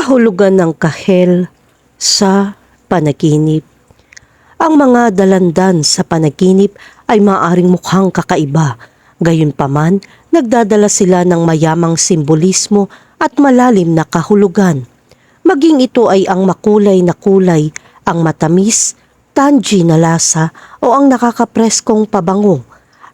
kahulugan ng kahel sa panaginip. Ang mga dalandan sa panaginip ay maaring mukhang kakaiba. Gayunpaman, nagdadala sila ng mayamang simbolismo at malalim na kahulugan. Maging ito ay ang makulay na kulay, ang matamis, tangy na lasa o ang nakakapreskong pabango.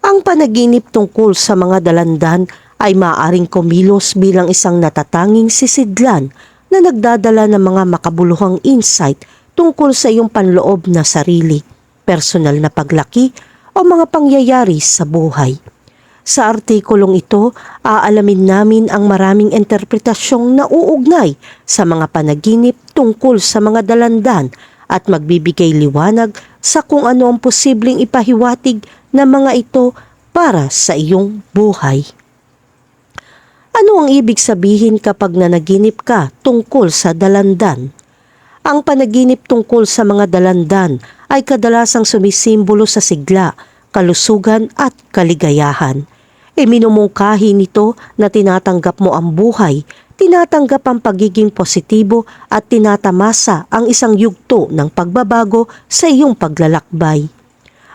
Ang panaginip tungkol sa mga dalandan ay maaaring kumilos bilang isang natatanging sisidlan na nagdadala ng mga makabuluhang insight tungkol sa iyong panloob na sarili, personal na paglaki o mga pangyayari sa buhay. Sa artikulong ito, aalamin namin ang maraming interpretasyong nauugnay sa mga panaginip tungkol sa mga dalandan at magbibigay liwanag sa kung ano ang posibleng ipahiwatig ng mga ito para sa iyong buhay. Ano ang ibig sabihin kapag nanaginip ka tungkol sa dalandan? Ang panaginip tungkol sa mga dalandan ay kadalasang sumisimbolo sa sigla, kalusugan at kaligayahan. Iminumungkahi nito na tinatanggap mo ang buhay, tinatanggap ang pagiging positibo at tinatamasa ang isang yugto ng pagbabago sa iyong paglalakbay.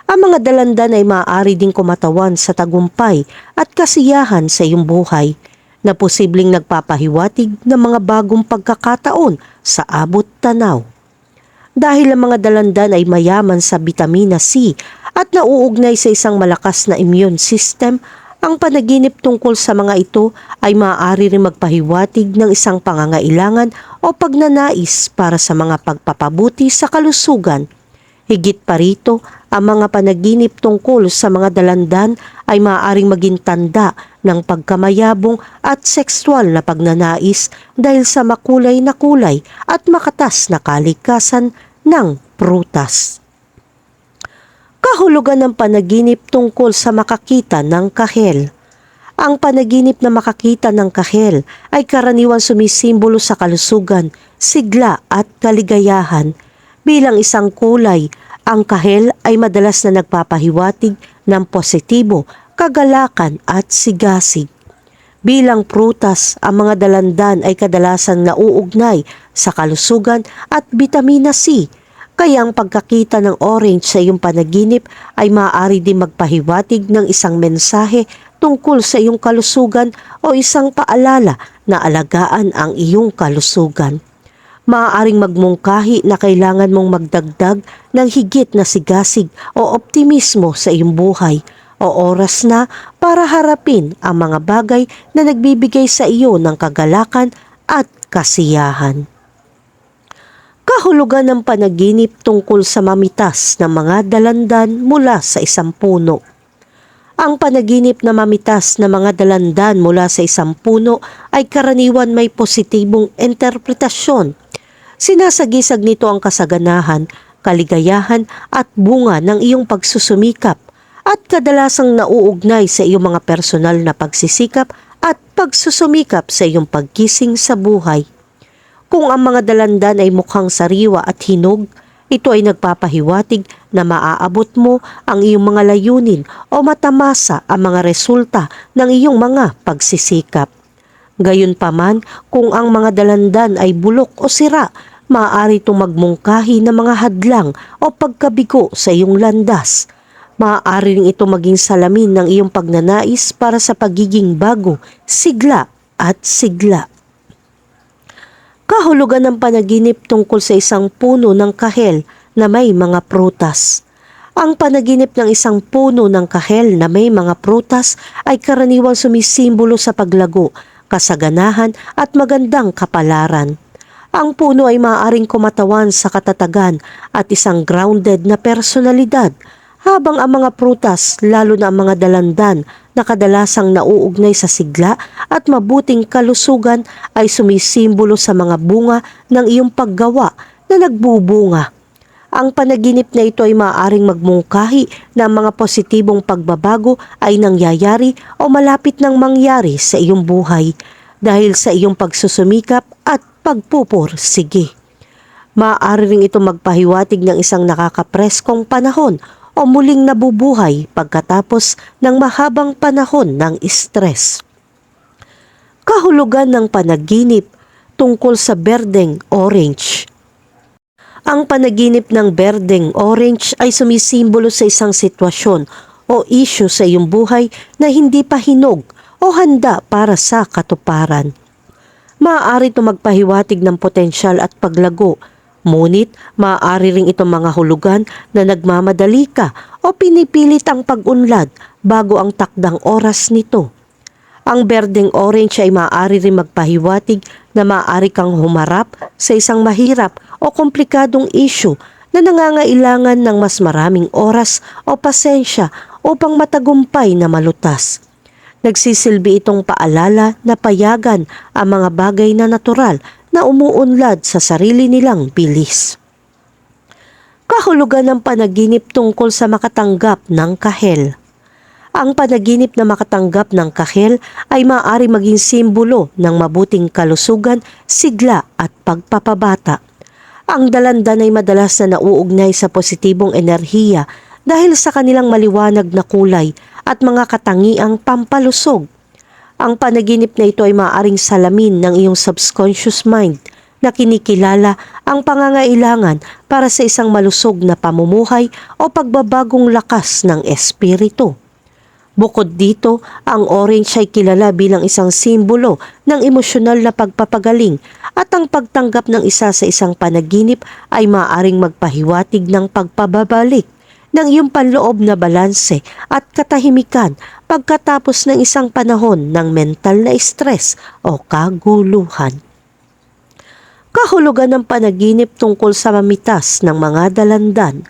Ang mga dalandan ay maaari ding kumatawan sa tagumpay at kasiyahan sa iyong buhay na posibleng nagpapahiwatig ng mga bagong pagkakataon sa abot tanaw. Dahil ang mga dalandan ay mayaman sa vitamina C at nauugnay sa isang malakas na immune system, ang panaginip tungkol sa mga ito ay maaari rin magpahiwatig ng isang pangangailangan o pagnanais para sa mga pagpapabuti sa kalusugan. Higit pa rito, ang mga panaginip tungkol sa mga dalandan ay maaaring maging tanda ng pagkamayabong at sexual na pagnanais dahil sa makulay na kulay at makatas na kalikasan ng prutas kahulugan ng panaginip tungkol sa makakita ng kahel. Ang panaginip na makakita ng kahel ay karaniwan sumisimbolo sa kalusugan, sigla at kaligayahan. Bilang isang kulay, ang kahel ay madalas na nagpapahiwatig ng positibo, kagalakan at sigasig. Bilang prutas, ang mga dalandan ay kadalasang nauugnay sa kalusugan at vitamina C kaya ang pagkakita ng orange sa iyong panaginip ay maaari din magpahiwatig ng isang mensahe tungkol sa iyong kalusugan o isang paalala na alagaan ang iyong kalusugan. Maaaring magmungkahi na kailangan mong magdagdag ng higit na sigasig o optimismo sa iyong buhay o oras na para harapin ang mga bagay na nagbibigay sa iyo ng kagalakan at kasiyahan kahulugan ng panaginip tungkol sa mamitas ng mga dalandan mula sa isang puno. Ang panaginip na mamitas na mga dalandan mula sa isang puno ay karaniwan may positibong interpretasyon. Sinasagisag nito ang kasaganahan, kaligayahan at bunga ng iyong pagsusumikap at kadalasang nauugnay sa iyong mga personal na pagsisikap at pagsusumikap sa iyong pagkising sa buhay. Kung ang mga dalandan ay mukhang sariwa at hinog, ito ay nagpapahiwatig na maaabot mo ang iyong mga layunin o matamasa ang mga resulta ng iyong mga pagsisikap. Gayunpaman, kung ang mga dalandan ay bulok o sira, maaari itong magmungkahi ng mga hadlang o pagkabigo sa iyong landas. Maaari rin ito maging salamin ng iyong pagnanais para sa pagiging bago, sigla at sigla kahulugan ng panaginip tungkol sa isang puno ng kahel na may mga prutas. Ang panaginip ng isang puno ng kahel na may mga prutas ay karaniwang sumisimbolo sa paglago, kasaganahan at magandang kapalaran. Ang puno ay maaaring kumatawan sa katatagan at isang grounded na personalidad habang ang mga prutas, lalo na ang mga dalandan na kadalasang nauugnay sa sigla at mabuting kalusugan ay sumisimbolo sa mga bunga ng iyong paggawa na nagbubunga. Ang panaginip na ito ay maaaring magmungkahi na mga positibong pagbabago ay nangyayari o malapit nang mangyari sa iyong buhay dahil sa iyong pagsusumikap at pagpupursige. Maaari ring ito magpahiwatig ng isang nakakapreskong panahon o muling nabubuhay pagkatapos ng mahabang panahon ng stress. Kahulugan ng panaginip tungkol sa berdeng orange. Ang panaginip ng berdeng orange ay sumisimbolo sa isang sitwasyon o issue sa iyong buhay na hindi pa hinog o handa para sa katuparan. Maaari ito magpahiwatig ng potensyal at paglago, ngunit maaari ring itong mga hulugan na nagmamadali ka o pinipilit ang pag-unlad bago ang takdang oras nito. Ang berdeng orange ay maaari rin magpahiwatig na maaari kang humarap sa isang mahirap o komplikadong issue na nangangailangan ng mas maraming oras o pasensya upang matagumpay na malutas. Nagsisilbi itong paalala na payagan ang mga bagay na natural na umuunlad sa sarili nilang bilis. Kahulugan ng panaginip tungkol sa makatanggap ng kahel. Ang panaginip na makatanggap ng kahel ay maaari maging simbolo ng mabuting kalusugan, sigla at pagpapabata. Ang dalandan ay madalas na nauugnay sa positibong enerhiya dahil sa kanilang maliwanag na kulay at mga katangiang pampalusog. Ang panaginip na ito ay maaaring salamin ng iyong subconscious mind na kinikilala ang pangangailangan para sa isang malusog na pamumuhay o pagbabagong lakas ng espiritu. Bukod dito, ang orange ay kilala bilang isang simbolo ng emosyonal na pagpapagaling at ang pagtanggap ng isa sa isang panaginip ay maaaring magpahiwatig ng pagpababalik ng iyong panloob na balanse at katahimikan pagkatapos ng isang panahon ng mental na stress o kaguluhan. Kahulugan ng panaginip tungkol sa mamitas ng mga dalandan.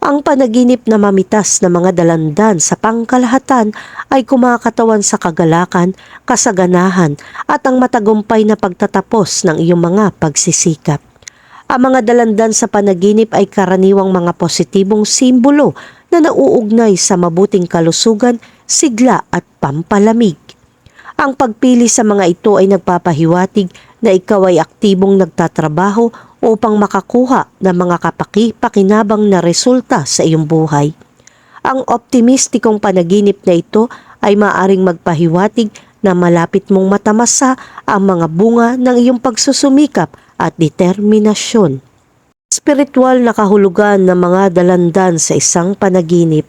Ang panaginip na mamitas na mga dalandan sa pangkalahatan ay kumakatawan sa kagalakan, kasaganahan at ang matagumpay na pagtatapos ng iyong mga pagsisikap. Ang mga dalandan sa panaginip ay karaniwang mga positibong simbolo na nauugnay sa mabuting kalusugan, sigla at pampalamig. Ang pagpili sa mga ito ay nagpapahiwatig na ikaw ay aktibong nagtatrabaho upang makakuha ng mga kapaki-pakinabang na resulta sa iyong buhay. Ang optimistikong panaginip na ito ay maaring magpahiwatig na malapit mong matamasa ang mga bunga ng iyong pagsusumikap at determinasyon. Spiritual na kahulugan ng mga dalandan sa isang panaginip.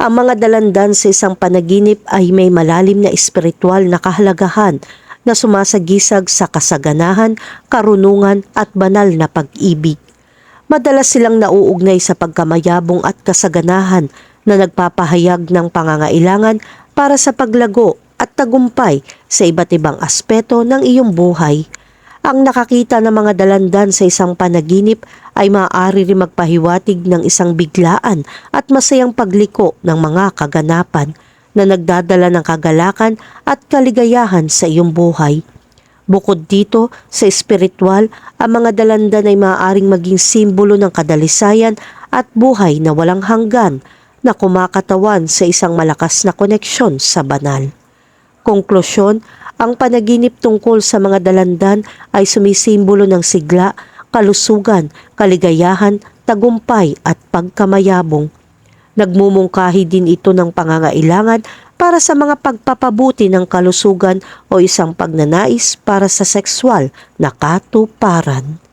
Ang mga dalandan sa isang panaginip ay may malalim na espiritual na kahalagahan na sumasagisag sa kasaganahan, karunungan at banal na pag-ibig. Madalas silang nauugnay sa pagkamayabong at kasaganahan na nagpapahayag ng pangangailangan para sa paglago at tagumpay sa iba't ibang aspeto ng iyong buhay. Ang nakakita ng mga dalandan sa isang panaginip ay maaari rin magpahiwatig ng isang biglaan at masayang pagliko ng mga kaganapan na nagdadala ng kagalakan at kaligayahan sa iyong buhay. Bukod dito, sa espiritual, ang mga dalandan ay maaaring maging simbolo ng kadalisayan at buhay na walang hanggan na kumakatawan sa isang malakas na koneksyon sa banal. Konklusyon, ang panaginip tungkol sa mga dalandan ay sumisimbolo ng sigla, kalusugan, kaligayahan, tagumpay at pagkamayabong. Nagmumungkahi din ito ng pangangailangan para sa mga pagpapabuti ng kalusugan o isang pagnanais para sa sexual na katuparan.